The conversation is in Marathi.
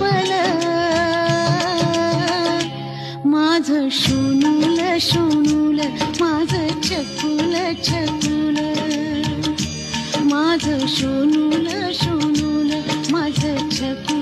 भल माझ शोनूल शोनूल माझ चकुल चकुल। माझ शोनूल शोनूल माझ चकुल।